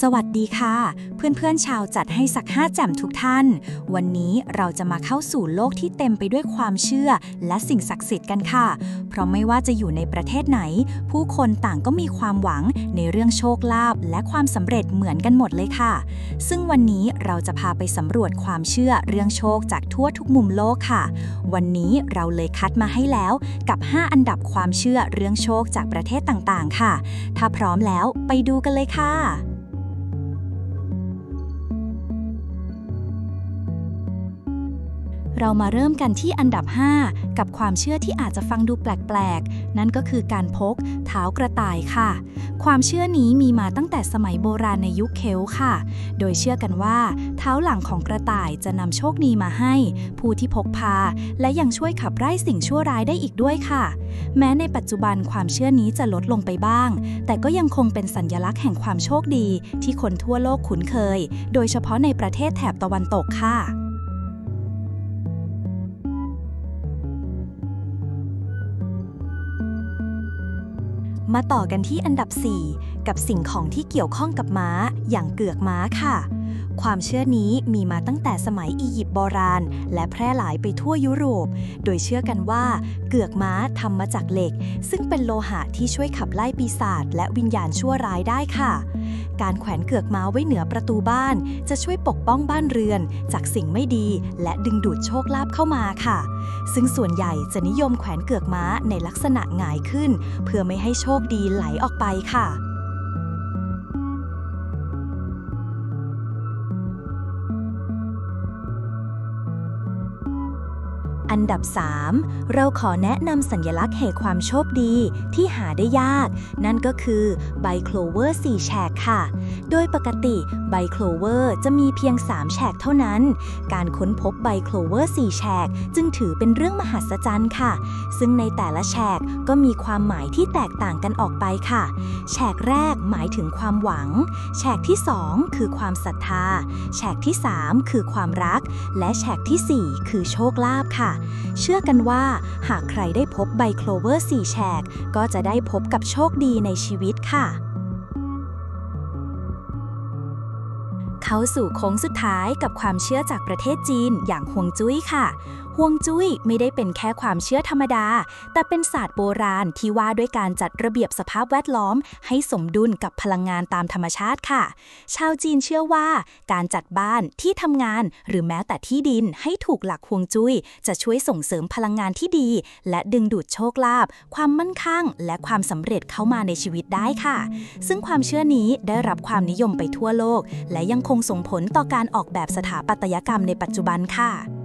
สวัสดีค่ะ เพื่อนๆชาวจัดให้สักห้าแจ่มทุกท่าน วันนี้เราจะมาเข้าสู่โลกที่เต็มไปด้วยความเชื่อ และสิ่งศักดิ์สิทธิ์กันค่ะ เพราะไม่ว่าจะอยู่ในประเทศไหน ผู้คนต่างก็มีความหวังในเรื่องโชคลาภและความสำเร็จเหมือนกันหมดเลยค่ะ ซึ่งวันนี้เราจะพาไปสำรวจความเชื่อเรื่องโชคจากทั่วทุกมุมโลกค่ะ วันนี้เราเลยคัดมาให้แล้วกับ 5 อันดับความเชื่อเรื่องโชคจากประเทศต่างๆ ค่ะ ถ้าพร้อมแล้วไปดูกันเลยค่ะ เรามาเริ่มกันที่อันดับ 5 กับความเชื่อที่อาจจะฟังดูแปลกๆ นั่นก็คือการพกเท้ากระต่ายค่ะ ความเชื่อนี้มีมาตั้งแต่สมัยโบราณในยุคเคลค่ะ โดยเชื่อกันว่า เท้าหลังของกระต่ายจะนำโชคดีมาให้ ผู้ที่พกพา และยังช่วยขับไล่สิ่งชั่วร้ายได้อีกด้วยค่ะ แม้ในปัจจุบันความเชื่อนี้จะลดลงไปบ้าง แต่ก็ยังคงเป็นสัญลักษณ์แห่งความโชคดี ที่คนทั่วโลกคุ้นเคย โดยเฉพาะในประเทศแถบตะวันตกค่ะ มาต่อกันที่อันดับ 4 กับสิ่งของที่เกี่ยวข้องกับม้า อย่างเกือกม้าค่ะ ความเชื่อนี้มีมาตั้งแต่สมัยอียิปต์โบราณ และแพร่หลายไปทั่วยุโรป โดยเชื่อกันว่า เกือกม้าทำมาจากเหล็ก ซึ่งเป็นโลหะที่ช่วยขับไล่ปีศาจและวิญญาณชั่วร้ายได้ค่ะ การแขวนเกือกม้าไว้เหนือประตูบ้าน จะช่วยปกป้องบ้านเรือน จากสิ่งไม่ดี และดึงดูดโชคลาภเข้ามาค่ะ ซึ่งส่วนใหญ่จะนิยมแขวนเกือกม้าในลักษณะหงายขึ้น เพื่อไม่ให้โชคดีไหลออกไปค่ะ อันดับ 3 เราขอแนะนำสัญลักษณ์แห่งความโชคดีที่หาได้ยาก นั่นก็คือใบโคลเวอร์4แฉกค่ะ โดยปกติใบโคลเวอร์จะมีเพียง 3 แฉกเท่านั้น การค้นพบใบโคลเวอร์4แฉกจึงถือเป็นเรื่องมหัศจรรย์ค่ะ ซึ่งในแต่ละแฉกก็มีความหมายที่แตกต่างกันออกไปค่ะ แฉกแรกหมายถึงความหวัง แฉกที่ 2 คือความศรัทธา แฉกที่ 3 คือความรัก และแฉกทีสี่4 คือโชคลาภค่ะเชื่อกันว่า หากใครได้พบใบโคลเวอร์สี่แฉก ก็จะได้พบกับโชคดีในชีวิตค่ะ เข้าสู่โค้งสุดท้ายกับความเชื่อจากประเทศจีนอย่างฮวงจุ้ยค่ะ ฮวงจุ้ยไม่ได้เป็นแค่ความเชื่อธรรมดา แต่เป็นศาสตร์โบราณที่ว่าด้วยการจัดระเบียบสภาพแวดล้อม ให้สมดุลกับพลังงานตามธรรมชาติค่ะ ชาวจีนเชื่อว่า การจัดบ้านที่ทำงานหรือแม้แต่ที่ดินให้ถูกหลักฮวงจุ้ย จะช่วยส่งเสริมพลังงานที่ดี และดึงดูดโชคลาภความมั่นคงและความสำเร็จเข้ามาในชีวิตได้ค่ะ ซึ่งความเชื่อนี้ได้รับความนิยมไปทั่วโลก และยังคงส่งผลต่อการออกแบบสถาปัตยกรรมในปัจจุบันค่ะ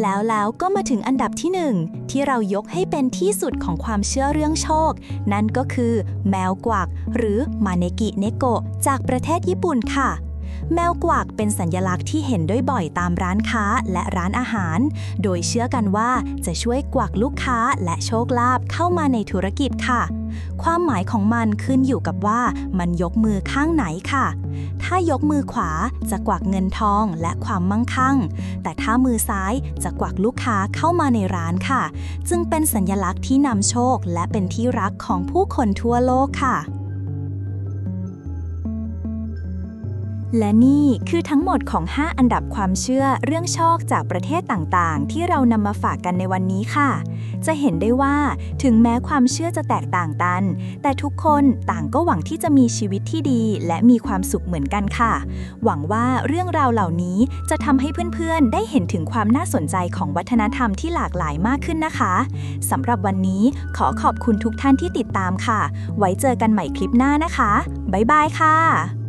แล้วแล้วก็มาถึงอันดับที่หนึ่งที่เรายกให้เป็นที่สุดของความเชื่อเรื่องโชค นั่นก็คือแมวกวัก หรือมาเนกิเนโกะจากประเทศญี่ปุ่นค่ะ แมวกวักเป็นสัญลักษณ์ที่เห็นด้วยบ่อยตามร้านค้าและร้านอาหาร โดยเชื่อกันว่าจะช่วยกวักลูกค้าและโชคลาภเข้ามาในธุรกิจค่ะ ความหมายของมันขึ้นอยู่กับว่ามันยกมือข้างไหนค่ะ ถ้ายกมือขวาจะกวักเงินทองและความมั่งคั่ง แต่ถ้ามือซ้ายจะกวักลูกค้าเข้ามาในร้านค่ะ จึงเป็นสัญลักษณ์ที่นำโชคและเป็นที่รักของผู้คนทั่วโลกค่ะ และนี่คือทั้งหมดของ 5 อันดับความเชื่อเรื่องโชคจากประเทศต่างๆ ที่เรานำมาฝากกันในวันนี้ค่ะ จะเห็นได้ว่าถึงแม้ความเชื่อจะแตกต่างกัน แต่ทุกคนต่างก็หวังที่จะมีชีวิตที่ดี และมีความสุขเหมือนกันค่ะ หวังว่าเรื่องราวเหล่านี้จะทำให้เพื่อนๆ ได้เห็นถึงความน่าสนใจของวัฒนธรรมที่หลากหลายมากขึ้นนะคะสำหรับวันนี้ขอขอบคุณทุกท่านที่ติดตามค่ะ ไว้เจอกันใหม่คลิปหน้านะคะบ๊ายบายค่ะ